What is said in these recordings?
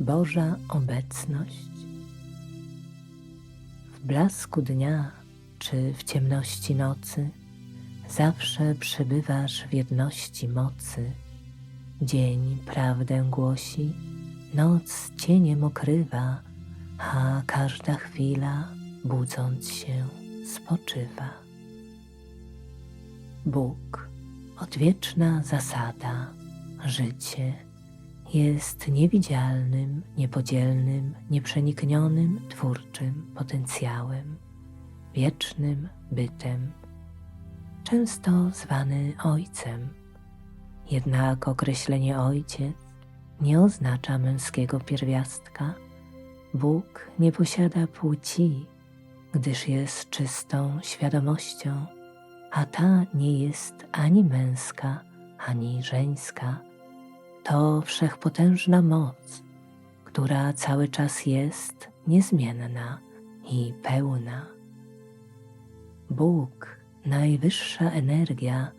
Boża obecność. W blasku dnia czy w ciemności nocy zawsze przebywasz w jedności mocy. Dzień prawdę głosi, noc cieniem okrywa, a każda chwila, budząc się, spoczywa. Bóg, odwieczna zasada, życie jest niewidzialnym, niepodzielnym, nieprzeniknionym, twórczym potencjałem, wiecznym bytem, często zwany Ojcem. Jednak określenie Ojciec nie oznacza męskiego pierwiastka. Bóg nie posiada płci, gdyż jest czystą świadomością, a ta nie jest ani męska, ani żeńska to wszechpotężna moc, która cały czas jest niezmienna i pełna. Bóg, najwyższa energia,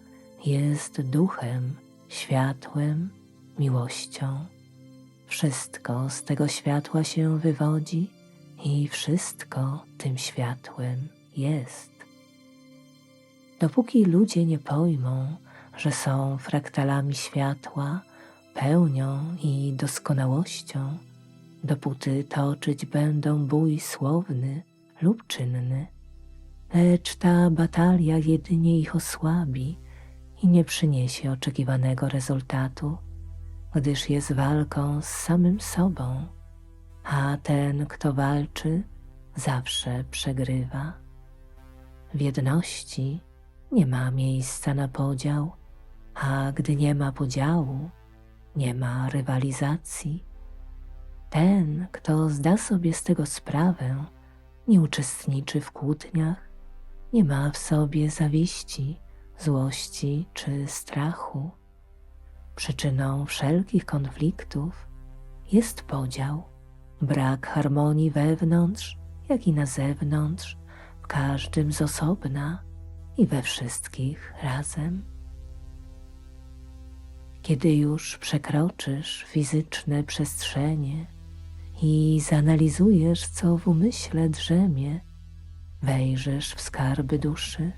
jest duchem, światłem, miłością. Wszystko z tego światła się wywodzi i wszystko tym światłem jest. Dopóki ludzie nie pojmą, że są fraktalami światła, pełnią i doskonałością, dopóty toczyć będą bój słowny lub czynny, lecz ta batalia jedynie ich osłabi i nie przyniesie oczekiwanego rezultatu, gdyż jest walką z samym sobą, a ten, kto walczy, zawsze przegrywa. W jedności nie ma miejsca na podział, a gdy nie ma podziału, nie ma rywalizacji. Ten, kto zda sobie z tego sprawę, nie uczestniczy w kłótniach, nie ma w sobie zawiści, złości czy strachu. Przyczyną wszelkich konfliktów jest podział, brak harmonii wewnątrz, jak i na zewnątrz, w każdym z osobna i we wszystkich razem. Kiedy już przekroczysz fizyczne przestrzenie i zanalizujesz, co w umyśle drzemie, wejrzysz w skarby duszy,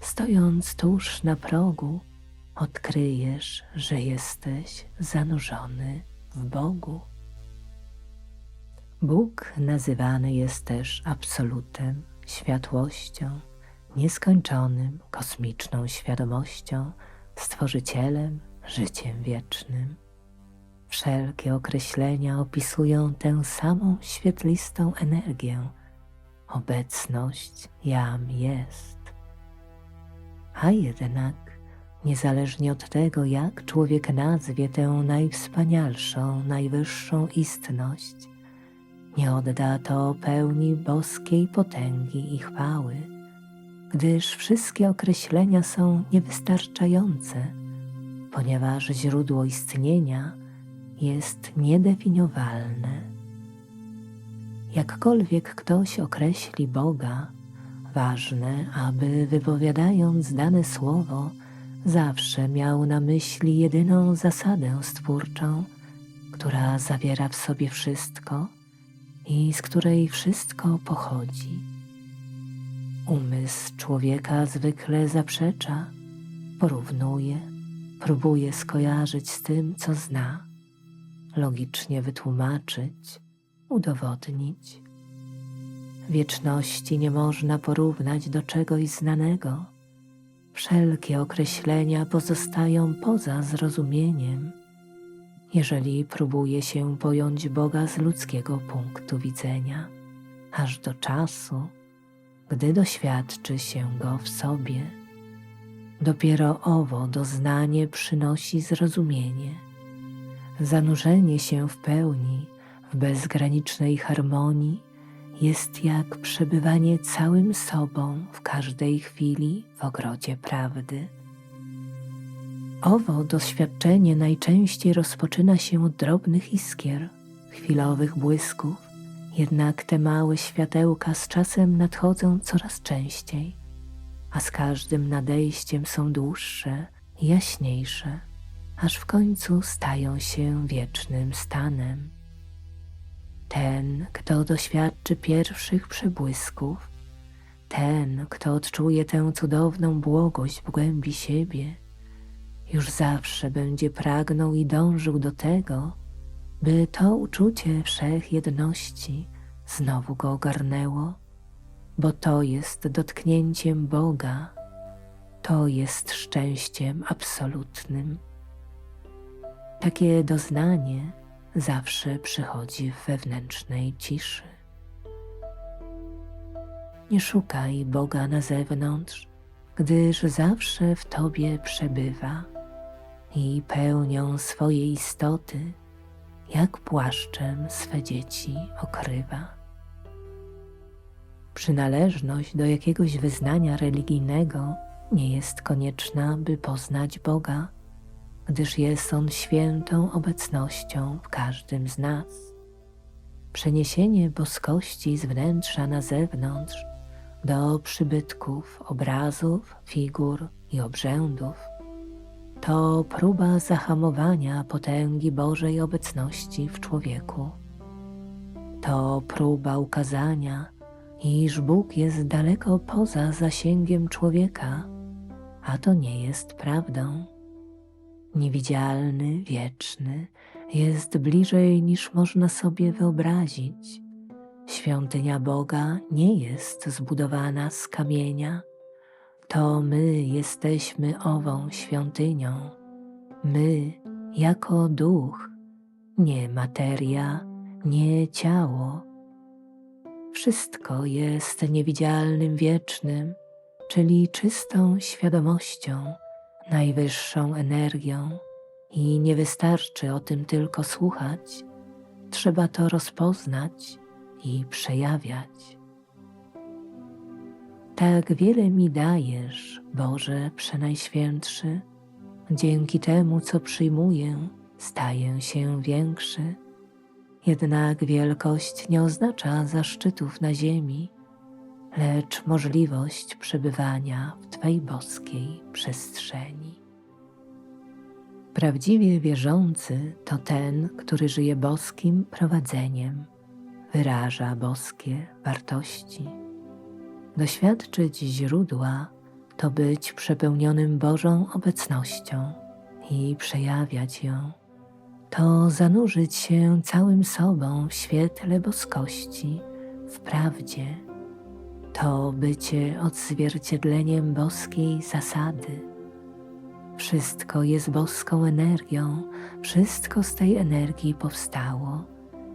stojąc tuż na progu, odkryjesz, że jesteś zanurzony w Bogu. Bóg nazywany jest też absolutem, światłością, nieskończonym, kosmiczną świadomością, stworzycielem, życiem wiecznym. Wszelkie określenia opisują tę samą świetlistą energię. Obecność jam jest. A jednak, niezależnie od tego, jak człowiek nazwie tę najwspanialszą, najwyższą istność, nie odda to pełni boskiej potęgi i chwały, gdyż wszystkie określenia są niewystarczające ponieważ źródło istnienia jest niedefiniowalne. Jakkolwiek ktoś określi Boga, ważne, aby wypowiadając dane słowo, zawsze miał na myśli jedyną zasadę stwórczą, która zawiera w sobie wszystko i z której wszystko pochodzi. Umysł człowieka zwykle zaprzecza, porównuje, próbuje skojarzyć z tym, co zna, logicznie wytłumaczyć, udowodnić. Wieczności nie można porównać do czegoś znanego. Wszelkie określenia pozostają poza zrozumieniem, jeżeli próbuje się pojąć Boga z ludzkiego punktu widzenia, aż do czasu, gdy doświadczy się go w sobie Dopiero owo doznanie przynosi zrozumienie. Zanurzenie się w pełni, w bezgranicznej harmonii jest jak przebywanie całym sobą w każdej chwili w ogrodzie prawdy. Owo doświadczenie najczęściej rozpoczyna się od drobnych iskier, chwilowych błysków, jednak te małe światełka z czasem nadchodzą coraz częściej a z każdym nadejściem są dłuższe, jaśniejsze, aż w końcu stają się wiecznym stanem. ten, kto doświadczy pierwszych przebłysków, ten, kto odczuje tę cudowną błogość w głębi siebie, już zawsze będzie pragnął i dążył do tego, by to uczucie wszechjedności znowu go ogarnęło, bo to jest dotknięciem Boga, to jest szczęściem absolutnym. Takie doznanie zawsze przychodzi w wewnętrznej ciszy. Nie szukaj Boga na zewnątrz, gdyż zawsze w Tobie przebywa i pełnią swojej istoty, jak płaszczem swe dzieci okrywa. Przynależność do jakiegoś wyznania religijnego nie jest konieczna, by poznać Boga, gdyż jest On świętą obecnością w każdym z nas. Przeniesienie boskości z wnętrza na zewnątrz do przybytków, obrazów, figur i obrzędów to próba zahamowania potęgi Bożej obecności w człowieku. To próba ukazania, iż Bóg jest daleko poza zasięgiem człowieka, a to nie jest prawdą. Niewidzialny, wieczny, jest bliżej niż można sobie wyobrazić. Świątynia Boga nie jest zbudowana z kamienia, to my jesteśmy ową świątynią. My, jako duch, nie materia, nie ciało. Wszystko jest niewidzialnym wiecznym, czyli czystą świadomością, najwyższą energią i nie wystarczy o tym tylko słuchać, trzeba to rozpoznać i przejawiać. Tak wiele mi dajesz, Boże Przenajświętszy, dzięki temu, co przyjmuję, staję się większy. Jednak wielkość nie oznacza zaszczytów na ziemi, lecz możliwość przebywania w Twej boskiej przestrzeni. Prawdziwie wierzący to ten, który żyje boskim prowadzeniem, wyraża boskie wartości Doświadczyć źródła to być przepełnionym Bożą obecnością i przejawiać ją. To zanurzyć się całym sobą w świetle boskości, w prawdzie. To bycie odzwierciedleniem boskiej zasady. Wszystko jest boską energią, wszystko z tej energii powstało.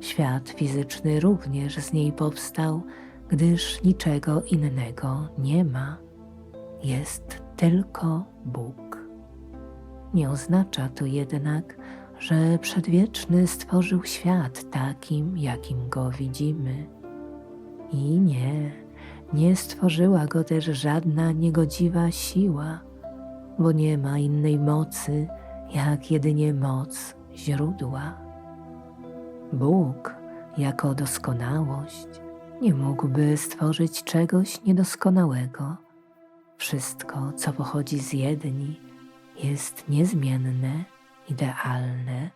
Świat fizyczny również z niej powstał gdyż niczego innego nie ma, jest tylko Bóg. Nie oznacza to jednak, że przedwieczny stworzył świat takim, jakim go widzimy. I nie, nie stworzyła go też żadna niegodziwa siła, bo nie ma innej mocy, jak jedynie moc źródła. Bóg jako doskonałość nie mógłby stworzyć czegoś niedoskonałego. Wszystko, co pochodzi z jedni, jest niezmienne, idealne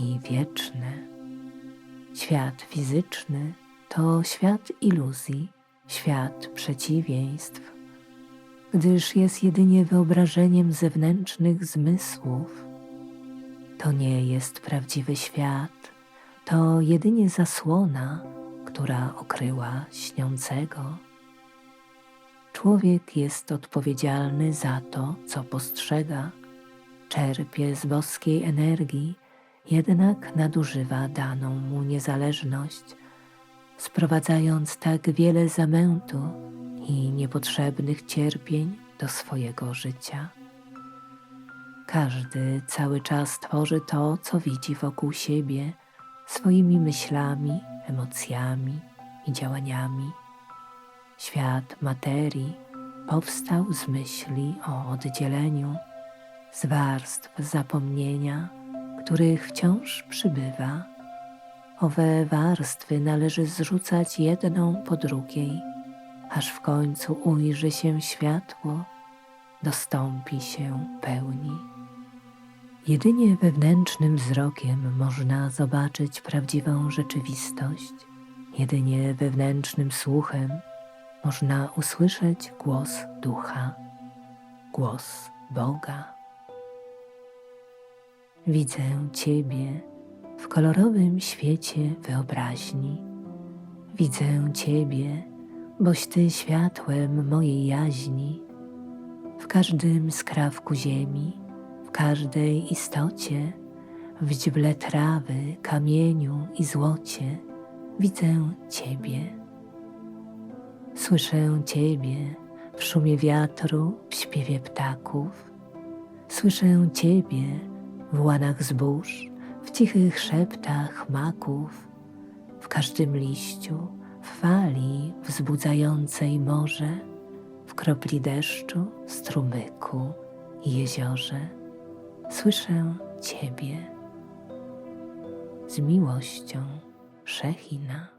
i wieczne. Świat fizyczny to świat iluzji, świat przeciwieństw, gdyż jest jedynie wyobrażeniem zewnętrznych zmysłów. To nie jest prawdziwy świat, to jedynie zasłona, która okryła śniącego. Człowiek jest odpowiedzialny za to, co postrzega, czerpie z boskiej energii, jednak nadużywa daną mu niezależność, sprowadzając tak wiele zamętu i niepotrzebnych cierpień do swojego życia. Każdy cały czas tworzy to, co widzi wokół siebie swoimi myślami, emocjami i działaniami. Świat materii powstał z myśli o oddzieleniu, z warstw zapomnienia, których wciąż przybywa. Owe warstwy należy zrzucać jedną po drugiej, aż w końcu ujrzy się światło, dostąpi się pełni. Jedynie wewnętrznym wzrokiem można zobaczyć prawdziwą rzeczywistość. Jedynie wewnętrznym słuchem można usłyszeć głos ducha, głos Boga. Widzę Ciebie w kolorowym świecie wyobraźni. Widzę Ciebie, boś Ty światłem mojej jaźni, w każdym skrawku ziemi, w każdej istocie, w źdźble trawy, kamieniu i złocie widzę Ciebie. Słyszę Ciebie w szumie wiatru, w śpiewie ptaków. Słyszę Ciebie w łanach zbóż, w cichych szeptach maków, w każdym liściu, w fali wzbudzającej morze, w kropli deszczu, strumyku i jeziorze. Słyszę Ciebie z miłością Szechina.